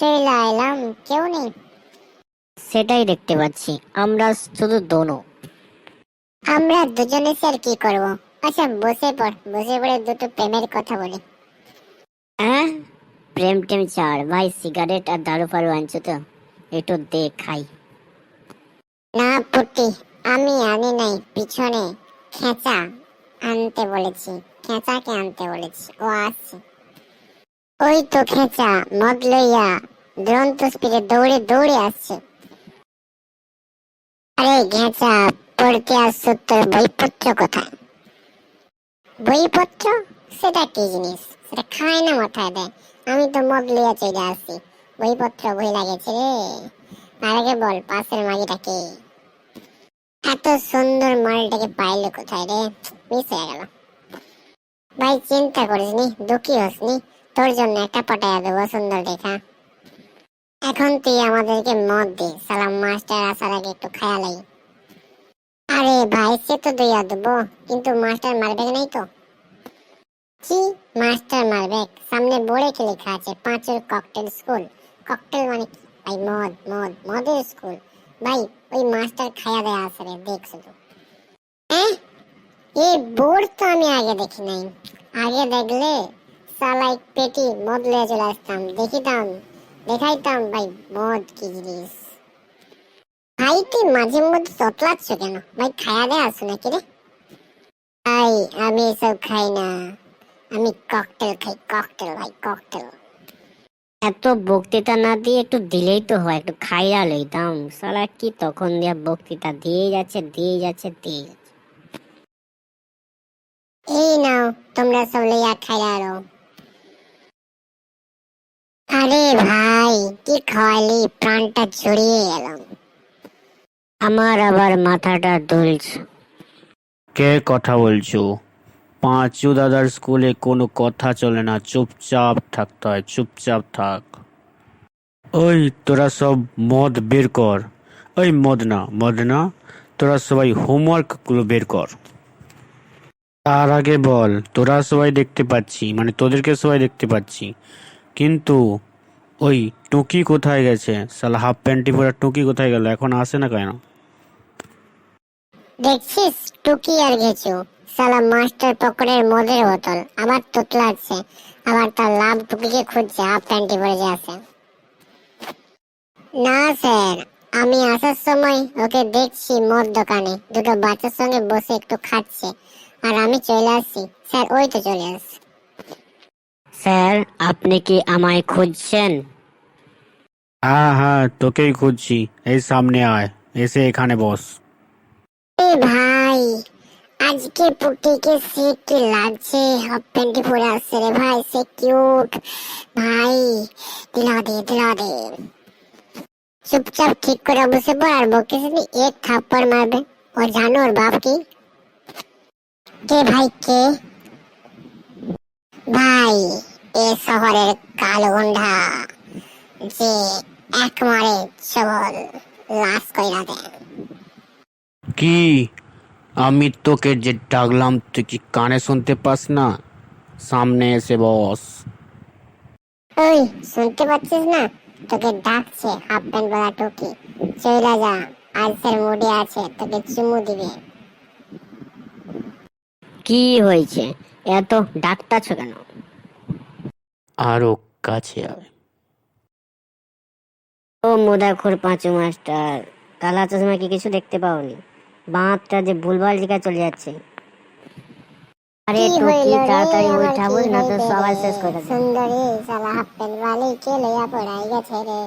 চলে এলাম কেউ নেই। সেটাই দেখতে পাচ্ছি। আমরা শুধু দোনো। আমরা দুজনে স্যার কি করব? আচ্ছা বসে পড় বসে পড়ে দুটো প্রেমের কথা বলি। হ্যাঁ প্রেম টেম ছাড় ভাই সিগারেট আর দারু ফারু আনছো তো? একটু দে খাই না পুটি আমি আনি নাই। পিছনে খেঁচা আনতে বলেছি। খেঁচাকে আনতে বলেছি। ও আসছে। ওই তো খেঁচা, মদ লইয়া দুরন্ত স্পিডে দৌড়ে দৌড়ে আসছে। আরে ঘেঁচা, পড়তে আসছো তোর বইপত্র কোথায়? বইপত্র? সেটা কি জিনিস? সেটা খায় না মাথায় দেয়। আমি তো মদ লইয়া চলে আসছি। বইপত্র বই লাগেছে রে। আগে বল, পাশের মাগিটাকে এত সুন্দর মালটাকে পাইলে কোথায় রে? মিস হয়ে গেল। ভাই, চিন্তা করিস নি, দুঃখী হস নি। তোর জন্য একটা পটায়া দেবো, সুন্দর দেখা। এখন তুই আমাদেরকে মদ দে, সালাম মাস্টার আসার আগে একটু খায়া লাগি আরে ভাই, সে তো দইয়া দেবো, কিন্তু মাস্টার মারবে নাই তো? কি মাস্টার মারবে? সামনে বোর্ডে কি লেখা আছে? পাঁচের ককটেল স্কুল। ককটেল মানে কি? ভাই, মদ মদ, মদের স্কুল। ভাই, ওই মাস্টার খায়া দেয়া আছে রে, দেখ শুধু। এই বোর্ড তো আমি আগে দেখি নাই। আগে দেখলে পেটি, মদ চলে আসতাম। দেখিতাম, দেখাইতাম, ভাই, মদ কি জিনিস? ভাই, তুই মাঝে মধ্যে কেন? ভাই নাকি রে? ভাই, আমি এসব খাই না। আমি ককটেল খাই ককটেল ভাই ককটেল এত বক্তৃতা না দিয়ে একটু দিলেই তো হয়, একটু খাইয়া লইতাম। সালা কি তখন দিয়া বক্তৃতা? দিয়ে যাচ্ছে দিয়ে যাচ্ছে দিয়ে যাচ্ছে। এই নাও, তোমরা সব লইয়া খাইলা রো আরে ভাই, কি খাওয়ালি? প্রাণটা জড়িয়ে এলাম। আমার আবার মাথাটা দুলছে। কে কথা বলছো? পাঁচু দাদার স্কুলে কোনো কথা চলে না। চুপচাপ থাকতে হয়, চুপচাপ থাক। ওই, তোরা সব মদ বের কর। ওই, মদ না মদ না। তোরা সবাই হোমওয়ার্কগুলো বের কর। তার আগে বল, তোরা সবাই দেখতে পাচ্ছি মানে তোদেরকে সবাই দেখতে পাচ্ছি। কিন্তু ওই টুকি কোথায় গেছে? সালা হাফ প্যান্টি পরে টুকি কোথায় গেল? এখন আসে না কেন? দেখছিস? টুকি আর গেছু সালা মাস্টার পকেটের মদের বোতল। আবার তোতলাচ্ছে আবার তার লাভ টুকিকে খুঁজছে হাফ প্যান্টি পরে যে আছে। না স্যার, আমি আসার সময় ওকে দেখছি মদ দোকানে। দুটো বাচ্চার সঙ্গে বসে একটু খাচ্ছে। আর আমি চলে আসছি। স্যার, ওই তো চলে আসছে। স্যার আপনি কি আমায় খুঁজছেন? হ্যাঁ হ্যাঁ তোকেই খুঁজছি। এই সামনে আয় এসে এখানে বস। এ ভাই আজকে পুটিকে সে কি লাগছে? হাফ প্যান্টি পরে আসছে রে ভাই সে কিউট। ভাই দিলা দে দিলা দে। চুপচাপ ঠিক করে বসে পড় আর বকে শুনি এক থাপ্পড় মারবে। ও জানো ওর বাপ কি? কে ভাই কে? ভাই এ শহরের কালো গুন্ডা যে এক মারে সবল লাশ কইরা দেয় কি? আমি তোকে যে ডাকলাম তুই কি কানে শুনতে পাস না? সামনে এসে বস। ওই শুনতে পাচ্ছিস না? তোকে ডাকছে হাফ প্যান্ট বলা টুকি চইলা যা আজকের মুডে আছে তোকে চুমু দিবে। কি হয়েছে? এত ডাকতাছ কেন? আরও কাছে আয়। ও মোদাখোর পাঁচ মাস্টার কালা চশমা কি কিছু দেখতে পাওনি? বাঁধটা যে ভুলভাল দিকে চলে যাচ্ছে। আরে কি টুকি তাড়াতাড়ি ওই উঠা বল না তো সবাই? শেষ করে দেবে। সুন্দরী শালা হাফ প্যান্ট वाली কে লইয়া পড়াই গেছে রে?